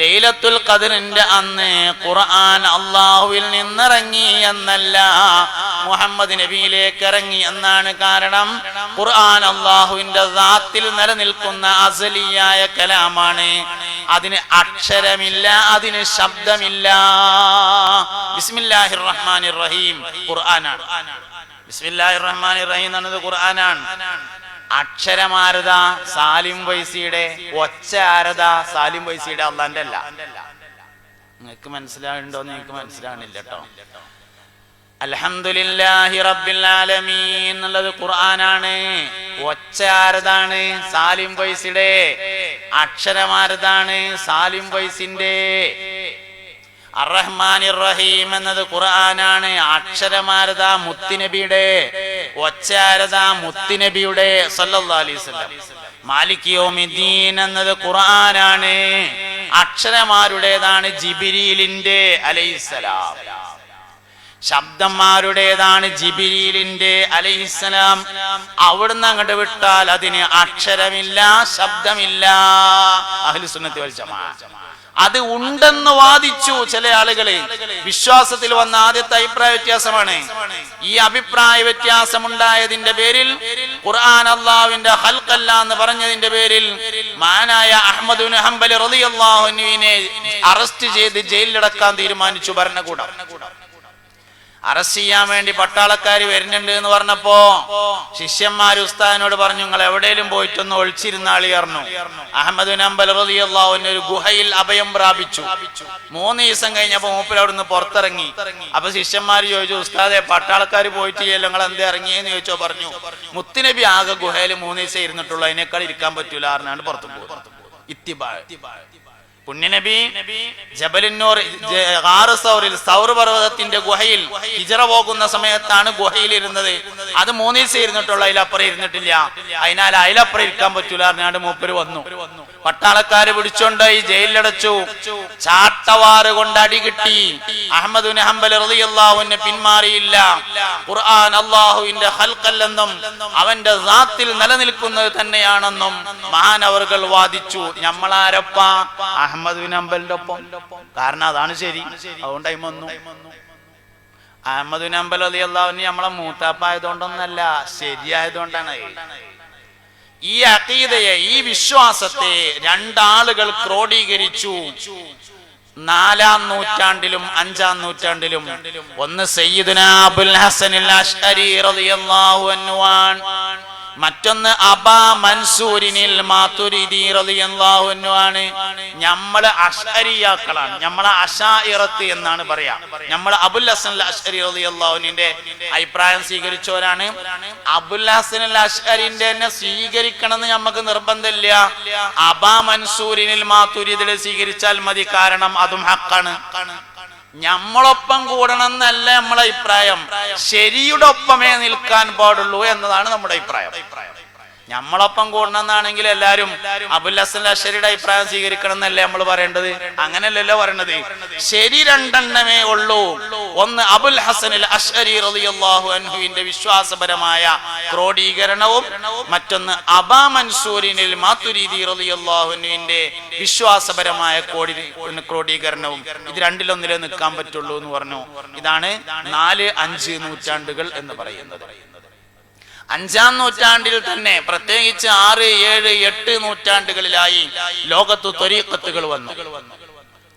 ലൈലത്തുൽ ഖദറിന്റെ അന്ന് ഖുർആൻ അള്ളാഹുവിൽ നിന്നിറങ്ങി എന്നല്ല മുഹമ്മദ് നബിയിലേക്ക് ഇറങ്ങി എന്നാണ് കാരണം. ഖുർആൻ അള്ളാഹുവിന്റെ ദാത്തിൽ നിലനിൽക്കുന്ന അസലിയായ കലാമാണ്. അതിന് അക്ഷരമില്ല അതിന് ശബ്ദമില്ല. ബിസ്മില്ലാഹിർ റഹ്മാനിർ റഹീം ഖുർആനാണ്. ബിസ്മില്ലാഹിർ റഹ്മാനിർ റഹീം എന്നത് ഖുർആനാണ്. അക്ഷരമാരത സാലിം വൈസിയുടെ ഒച്ച ആരത സാലിം വൈസിയുടെ അള്ളാന്റെ അല്ല നിങ്ങൾക്ക് മനസ്സിലാവുണ്ടോ നിങ്ങൾക്ക് മനസ്സിലാവണില്ല കേട്ടോ. അൽഹംദുലില്ലാഹി റബ്ബിൽ എന്നുള്ളത് ഖുർആനാണ്. ഒച്ച ആരതാണ്? സാലിം വൈസിയുടെ. അക്ഷരമാരതാണ്? സാലിം വൈസിന്റെ അറഹ്മാൻ റഹീം എന്നത് ഖുർആനാണ്. അക്ഷരമാരത മുത്തുനബിയുടെ. ഒച്ചാരത മുത്തുനബിയുടെ യൗമിദ്ദീൻ എന്നത് ഖുർആനാണ്. അക്ഷരമാരുടേതാണ് ജിബിരിലിന്റെ അലൈസലാം ശബ്ദന്മാരുടേതാണ് ജിബിരിലിന്റെ അലൈഹിസ്സലാം. അവിടുന്ന് അങ്ങോട്ട് വിട്ടാൽ അതിന് അക്ഷരമില്ല ശബ്ദമില്ല. അഹ്ലുസുന്നത്തി വലിച്ചമാ അത് ഉണ്ടെന്ന് വാദിച്ചു ചില ആളുകളെ. വിശ്വാസത്തിൽ വന്ന ആദ്യത്തെ അഭിപ്രായ വ്യത്യാസമാണ്. ഈ അഭിപ്രായ വ്യത്യാസം ഉണ്ടായതിന്റെ പേരിൽ ഖുർആൻ അള്ളാവിന്റെ ഹൽക്കല്ല എന്ന് പറഞ്ഞതിന്റെ പേരിൽ മാനായ അഹമ്മദ് റളിയല്ലാഹുവിനെ അറസ്റ്റ് ചെയ്ത് ജയിലിലടക്കാൻ തീരുമാനിച്ചു ഭരണകൂടം. അറസ്റ്റ് ചെയ്യാൻ വേണ്ടി പട്ടാളക്കാർ വരുന്നുണ്ട് എന്ന് പറഞ്ഞപ്പോ ശിഷ്യന്മാർ ഉസ്താദിനോട് പറഞ്ഞു നിങ്ങൾ എവിടെയും പോയിട്ടൊന്ന് ഒളിച്ചിരുന്ന ആളി പറഞ്ഞു അഹമ്മദ് ഒരു ഗുഹയിൽ അഭയം പ്രാപിച്ചു. മൂന്ന് ദിവസം കഴിഞ്ഞപ്പോ മൂപ്പിൽ അവിടുന്ന് പുറത്തിറങ്ങി. അപ്പൊ ശിഷ്യന്മാർ ചോദിച്ചു ഉസ്താദെ പട്ടാളക്കാർ പോയിട്ടില്ലല്ലോ നിങ്ങൾ എന്ത് ഇറങ്ങിയെന്ന് ചോദിച്ചോ? പറഞ്ഞു. മുത്തുനബി ആകെ ഗുഹയിൽ മൂന്ന് ദിവസം ഇരുന്നിട്ടുള്ളൂ അതിനേക്കാൾ ഇരിക്കാൻ പറ്റൂല അറിഞ്ഞാണ് പുറത്തു പോകും. ഇത്തിബാ പുണ്യനബി ജബലിന്നൂർ സൗറിൽ സൗർ പർവതത്തിന്റെ ഗുഹയിൽ ഹിജറ പോകുന്ന സമയത്താണ് ഗുഹയിൽ ഇരുന്നത് അത് മൂന്ന് ദിവസം ഇരുന്നിട്ടുള്ള അതിലപ്പുറം ഇരുന്നിട്ടില്ല. അതിനാൽ അതിലപ്പുറം ഇരിക്കാൻ പറ്റൂല അറിഞ്ഞാണ്ട് മൂപ്പര് വന്നു. പട്ടാളക്കാര് പിടിച്ചോണ്ട് ഈ ജയിലിലടച്ചു. ചാട്ടവാറ് കൊണ്ട് അടി കിട്ടി. അഹമ്മദ് ഹംബൽ പിന്മാറിയില്ല. ഖുർആൻ അള്ളാഹുവിന്റെ ഹൽക്കല്ലെന്നും അവന്റെ സാത്തിൽ നിലനിൽക്കുന്നത് തന്നെയാണെന്നും മഹാനവറുകൾ വാദിച്ചു. ഞമ്മളാരപ്പ? അഹമ്മദ് ഹംബലിന്റെ ഒപ്പം. കാരണം അതാണ് ശരി. അതുകൊണ്ട് അതിന് വന്നു അഹമ്മദ് നമ്പൽ അലി അള്ളാഹുവിന് നമ്മളെ മൂത്താപ്പായതുകൊണ്ടൊന്നല്ല ശരിയായതുകൊണ്ടാണ്. ഈ അതീതയെ ഈ വിശ്വാസത്തെ രണ്ടാളുകൾ ക്രോഡീകരിച്ചു. നാലാം നൂറ്റാണ്ടിലും അഞ്ചാം നൂറ്റാണ്ടിലും. ഒന്ന് സയ്യിദുന അബുൽ ഹസനിൽ അഷ്അരി റളിയല്ലാഹു അൻഹു മറ്റൊന്ന് അബ മൻസൂരിനിൽ ആണ് നമ്മൾ അഷ്അരിയാക്കളാണ്. നമ്മളെ അഷായിറത്ത് എന്നാണ് പറയാ. നമ്മൾ അബുൽ ഹസൻ അഷ്അരി റളിയല്ലാഹുവിന്റെ അഭിപ്രായം സ്വീകരിച്ചവരാണ്. അബുൽ ഹസൻ അഷ്അരിന്റെ തന്നെ സ്വീകരിക്കണം എന്ന് നമുക്ക് നിർബന്ധമില്ല. അബ മൻസൂരിനിൽ മാതുരിദിൽ സ്വീകരിച്ചാൽ മതി. കാരണം അതും ഹക്കാണ്. ഞമ്മളൊപ്പം കൂടണം എന്നല്ല നമ്മളെ അഭിപ്രായം. ശരിയുടെ ഒപ്പമേ നിൽക്കാൻ പാടുള്ളൂ എന്നതാണ് നമ്മുടെ അഭിപ്രായം. ഞമ്മളൊപ്പം കൂടണം എന്നാണെങ്കിൽ എല്ലാരും അബുൽ ഹസൻ അഷരിയുടെ അഭിപ്രായം സ്വീകരിക്കണം എന്നല്ലേ നമ്മൾ പറയേണ്ടത്? അങ്ങനല്ലല്ലോ പറയണത്. ശരി രണ്ടെണ്ണമേ ഉള്ളൂ. ഒന്ന് അബുൽ ഹസൻ അഷ്അരി റളിയല്ലാഹു അൻഹുവിന്റെ വിശ്വാസപരമായ ക്രോഡീകരണവും മറ്റൊന്ന് അബാ മൻസൂരിനിൽ അൻഹുവിന്റെ വിശ്വാസപരമായ കോടി ക്രോഡീകരണവും. ഇത് രണ്ടിലൊന്നിലേ നിൽക്കാൻ പറ്റുള്ളൂ എന്ന് പറഞ്ഞു. ഇതാണ് നാല് അഞ്ച് നൂറ്റാണ്ടുകൾ എന്ന് പറയുന്നത്. അഞ്ചാം നൂറ്റാണ്ടിൽ തന്നെ പ്രത്യേകിച്ച് ആറ് ഏഴ് എട്ട് നൂറ്റാണ്ടുകളിലായി ലോകത്ത് ത്വരീക്കത്തുകൾ വന്നു.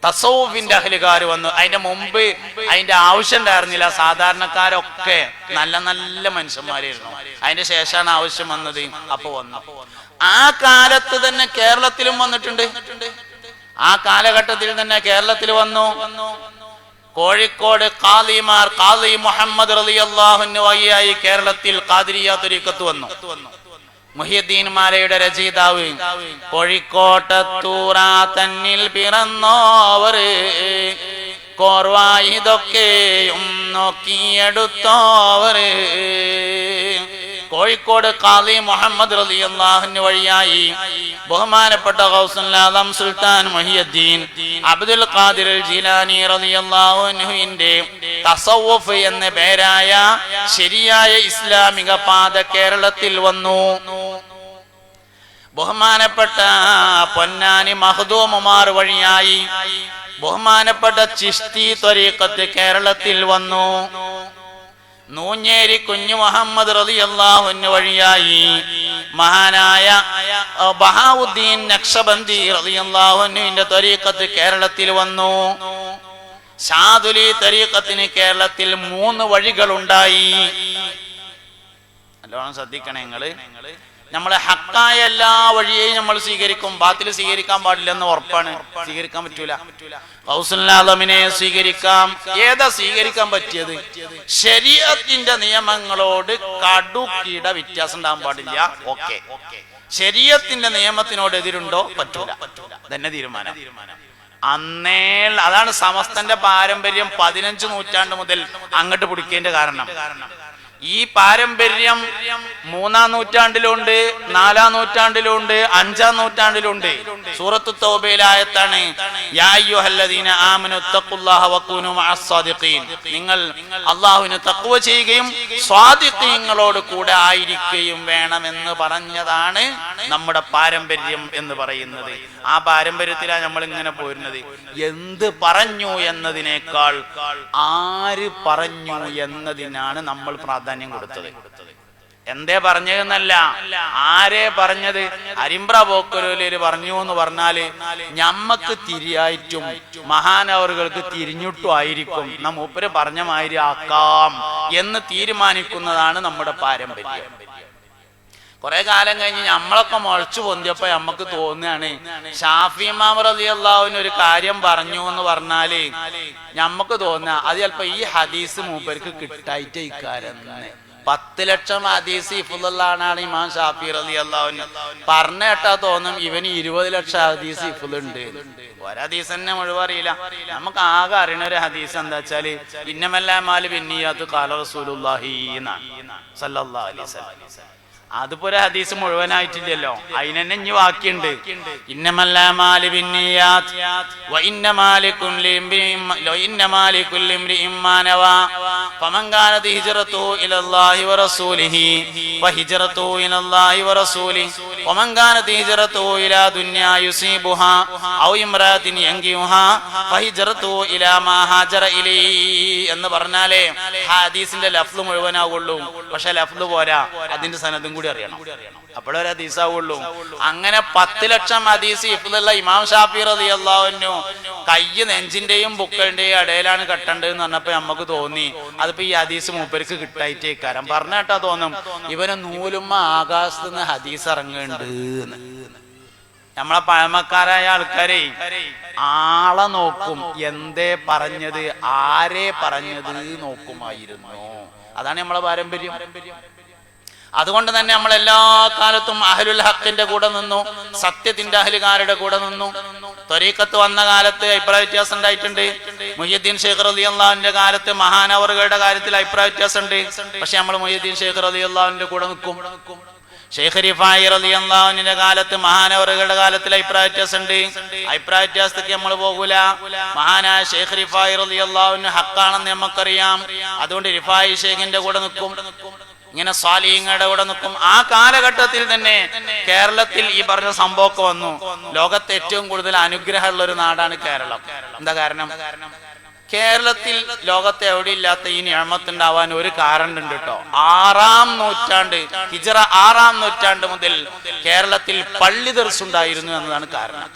തസൗഫിന്റെ അഹലുകാർ വന്നു. അതിന്റെ മുമ്പ് അതിന്റെ ആവശ്യം ഉണ്ടായിരുന്നില്ല സാധാരണക്കാരൊക്കെ നല്ല നല്ല മനുഷ്യന്മാരായിരുന്നു. അതിന്റെ ശേഷമാണ് ആവശ്യം വന്നത്. അപ്പൊ വന്നു. ആ കാലത്ത് തന്നെ കേരളത്തിലും വന്നിട്ടുണ്ട്. ആ കാലഘട്ടത്തിൽ തന്നെ കേരളത്തിൽ വന്നു. കോഴിക്കോട് കാദിമാർ കാദി മുഹമ്മദ് റളിയല്ലാഹുവിന് വഴിയായി കേരളത്തിൽ കാതിരിയ തുരീക്കത്ത് വന്നു. മുഹിയദ്ദീൻ മാലയുടെ രചയിതാവ് കോഴിക്കോട്ടൂറാ തന്നിൽ പിറന്നോവർ. കോർവായിതൊക്കെയും നോക്കിയെടുത്തോവർ. കോഴിക്കോട് കാളി മുഹമ്മദ് റളിയല്ലാഹുവിന് വഴിയായി ബഹുമാനപ്പെട്ട ഗൗസുല്ലാദം Sultan Muhyiddin Abdul Qadir Jilani റളിയല്ലാഹു അൻഹുവിന്റെ തസവ്വുഫ് എന്ന പേരായ ശരിയായ ഇസ്ലാമിക പാത കേരളത്തിൽ വന്നു. ബഹുമാനപ്പെട്ട പൊന്നാനി മഹദൂമുമാർ വഴിയായി ബഹുമാനപ്പെട്ട ചിഷ്തി ത്വരീക്കത്ത് കേരളത്തിൽ വന്നു. നൂഞ്ഞേരി കുഞ്ഞു മുഹമ്മദ് റതി അള്ളാഹുന് വഴിയായി മഹാനായ ബഹാവുദ്ദീൻ നക്ഷബന്ദി റളിയല്ലാഹുവിന്റെ ത്വരീക്കത്ത് കേരളത്തിൽ വന്നു. സാധുലി തരീക്കത്തിന് കേരളത്തിൽ മൂന്ന് വഴികളുണ്ടായി. ശ്രദ്ധിക്കണേ നിങ്ങൾ. നമ്മളെ ഹക്കായ എല്ലാ വഴിയെയും നമ്മൾ സ്വീകരിക്കും. ബാത്തിൽ സ്വീകരിക്കാൻ പാടില്ലെന്ന് ഉറപ്പാണ്. സ്വീകരിക്കാൻ പറ്റൂല. ഹൗസുല്ലാലമിനെ സ്വീകരിക്കാം. ഏതാ സ്വീകരിക്കാൻ പറ്റിയത്? ശരീരത്തിന്റെ നിയമങ്ങളോട് കടുക്കിട വ്യത്യാസം ഉണ്ടാകാൻ പാടില്ല. ഓക്കെ. ശരീരത്തിന്റെ നിയമത്തിനോട് എതിരുണ്ടോ? പറ്റൂല. തന്നെ തീരുമാനം. അന്നേ അതാണ് സമസ്തന്റെ പാരമ്പര്യം പതിനഞ്ച് നൂറ്റാണ്ട് മുതൽ അങ്ങോട്ട് പിടിക്കേണ്ട കാരണം. ഈ പാരമ്പര്യം മൂന്നാം നൂറ്റാണ്ടിലുണ്ട് നാലാം നൂറ്റാണ്ടിലുണ്ട് അഞ്ചാം നൂറ്റാണ്ടിലുണ്ട്. സൂറത്ത് തോബയിലായത്താണ് നിങ്ങൾ അള്ളാഹുവിന് തക്കുവ ചെയ്യുകയും സ്വാദിഖീങ്ങളോട് കൂടെ ആയിരിക്കുകയും വേണമെന്ന് പറഞ്ഞതാണ് നമ്മുടെ പാരമ്പര്യം എന്ന് പറയുന്നത്. ആ പാരമ്പര്യത്തിലാണ് നമ്മൾ ഇങ്ങനെ പോരുന്നത്. എന്ത് പറഞ്ഞു എന്നതിനേക്കാൾ ആര് പറഞ്ഞു എന്നതിനാണ് നമ്മൾ പ്രാധാന്യം കൊടുത്തത്. എന്തേ പറഞ്ഞതെന്നല്ല. ആരെ പറഞ്ഞത്? അരിമ്പ്ര പോക്കരൂര് പറഞ്ഞു എന്ന് പറഞ്ഞാൽ ഞമ്മക്ക് തിരിയായിട്ടും മഹാനവറുകൾക്ക് തിരിഞ്ഞിട്ടും ആയിരിക്കും. നാം മൂപ്പര് പറഞ്ഞ മാതിരി ആക്കാം എന്ന് തീരുമാനിക്കുന്നതാണ് നമ്മുടെ പാരമ്പര്യം. കുറെ കാലം കഴിഞ്ഞ് നമ്മളൊക്കെ മുളച്ചു പൊന്തിയപ്പോ നമുക്ക് തോന്നുകയാണ് ഷാഫി മാമറതി അള്ളാഹുവിന് ഒരു കാര്യം പറഞ്ഞു എന്ന് പറഞ്ഞാൽ നമുക്ക് തോന്നുക അത് ചിലപ്പോ ഈ ഹദീസ് മൂപ്പർക്ക് കിട്ടായിട്ട് ഇക്കാരെന്ന്. പത്ത് ലക്ഷം ഹദീസ് ഇഫുള്ളാണ് ഇമാം ഷാഫി റലി അള്ളാഹുന് പറഞ്ഞ കേട്ടാ തോന്നും ഇവന് ഇരുപത് ലക്ഷം ഹദീസ് ഇഫുളുണ്ട് ഒരു ഹദീസ് തന്നെ മുഴുവൻ അറിയില്ല. നമുക്ക് ആകെ അറിയണ ഒരു ഹദീസ് എന്താ വെച്ചാൽ ഇന്നമല്ലാമാൽ പിന്നീയാത്ത് കാല റസൂലുള്ളാഹി എന്നാണ്. അലൈഹി വസല്ലം. അതിപ്പോ ഒരു ഹദീസ് മുഴുവനായിട്ടില്ലല്ലോ. അതിനെന്നെ ഇനി ബാക്കിയുണ്ട് ഇന്നമല്ലാമാലി ബിന്നിയാത്ത് വ ഇന്നമാലിക്കുല്ലി ഇംറിഇം ലോ ഇന്നമാലിക്കുല്ലി ഇംറിഇം മാ നവാ. ഫമൻ കാനത് ഹിജ്റത്തുഹു ഇലല്ലാഹി വറസൂലിഹി ഫഹിജ്റത്തുഹു ഇലല്ലാഹി വറസൂലിഹി വമൻ കാനത് ഹിജ്റത്തുഹു ഇലാ ദുനിയാ യുസീബുഹാ ഔ ഇംറാത്തിൻ യൻകിഹുഹാ ഫഹിജ്റത്തുഹു ഇലാ മാ ഹാജറ ഇലൈഹി എന്ന് പറഞ്ഞാലേ ഹദീസിന്റെ ലഫ്ല് മുഴുവനാവുള്ളൂ. പക്ഷെ ലഫ്ല് പോരാ. അതിന്റെ സനദും കൂടി അറിയണം. അപ്പോഴൊരു ഹദീസാവുള്ളൂ. അങ്ങനെ പത്ത് ലക്ഷം ഹദീസ് ഇഫ്ലുള്ള ഇമാം ഷാഫി റതി അള്ളാഹുനു കയ്യ് നെഞ്ചിന്റെയും ബുക്കളിന്റെയും ഇടയിലാണ് കെട്ടേണ്ടതെന്ന് പറഞ്ഞപ്പോ നമുക്ക് തോന്നി. അതിപ്പോ ഈ ഹദീസ് മൂപ്പർക്ക് കിട്ടായിട്ടേ കാരം പറഞ്ഞ കേട്ടാ തോന്നും. ഇവന് നൂലുമ്മ ആകാശത്ത് നിന്ന് ഹദീസ് ഇറങ്ങുന്നുണ്ട്. നമ്മളെ പഴമക്കാരായ ആൾക്കാരെ ആളെ നോക്കും. എന്തേ പറഞ്ഞത്? ആരെ പറഞ്ഞത്? നോക്കുമായിരുന്നു. അതാണ് നമ്മളെ പാരമ്പര്യം. അതുകൊണ്ട് തന്നെ നമ്മൾ എല്ലാ കാലത്തും അഹലുൽ ഹക്കിന്റെ കൂടെ നിന്നു സത്യത്തിന്റെ അഹലുകാരുടെ കൂടെ നിന്നു. ത്വരീക്കത്ത് വന്ന കാലത്ത് അഭിപ്രായ വ്യത്യാസം ഉണ്ടായിട്ടുണ്ട്. മുഹ്യദ്ദീൻ ഷേഖ് റലി അള്ളാഹുവിന്റെ കാലത്ത് മഹാനവറുകളുടെ കാര്യത്തിൽ അഭിപ്രായ വ്യത്യാസം ഉണ്ട് പക്ഷെ നമ്മൾ മുഹ്യദ്ദീൻ ഷേഖ് റലി അള്ളാഹുവിന്റെ കൂടെ നിൽക്കും. ഷെയ്ഖ് റിഫായി റലി അള്ളാഹുവിന്റെ കാലത്ത് മഹാനവറുകളുടെ കാലത്തിൽ അഭിപ്രായ വ്യത്യാസം ഉണ്ട് അഭിപ്രായ വ്യത്യാസത്തേക്ക് നമ്മൾ പോകൂല. മഹാനായ ഷെയ്ഖ് റിഫായി റലി അള്ളാഹുവിന് ഹക്കാണെന്ന് നമുക്കറിയാം. അതുകൊണ്ട് റിഫായി ഷെയ്ഖിന്റെ കൂടെ നിൽക്കും. ഇങ്ങനെ സ്വാലിങ്ങളുടെ കൂടെ നിൽക്കും. ആ കാലഘട്ടത്തിൽ തന്നെ കേരളത്തിൽ ഈ പറഞ്ഞ സംഭവമൊക്കെ വന്നു. ലോകത്തെ ഏറ്റവും കൂടുതൽ അനുഗ്രഹമുള്ള ഒരു നാടാണ് കേരളം. എന്താ കാരണം? കേരളത്തിൽ ലോകത്തെ എവിടെ ഇല്ലാത്ത ഈ ഞാമത്തുണ്ടാവാൻ ഒരു കാരണം ഉണ്ട് കേട്ടോ. ആറാം നൂറ്റാണ്ട് ഹിജറ ആറാം നൂറ്റാണ്ട് മുതൽ കേരളത്തിൽ പള്ളി തെറിച്ചുണ്ടായിരുന്നു എന്നതാണ് കാരണം.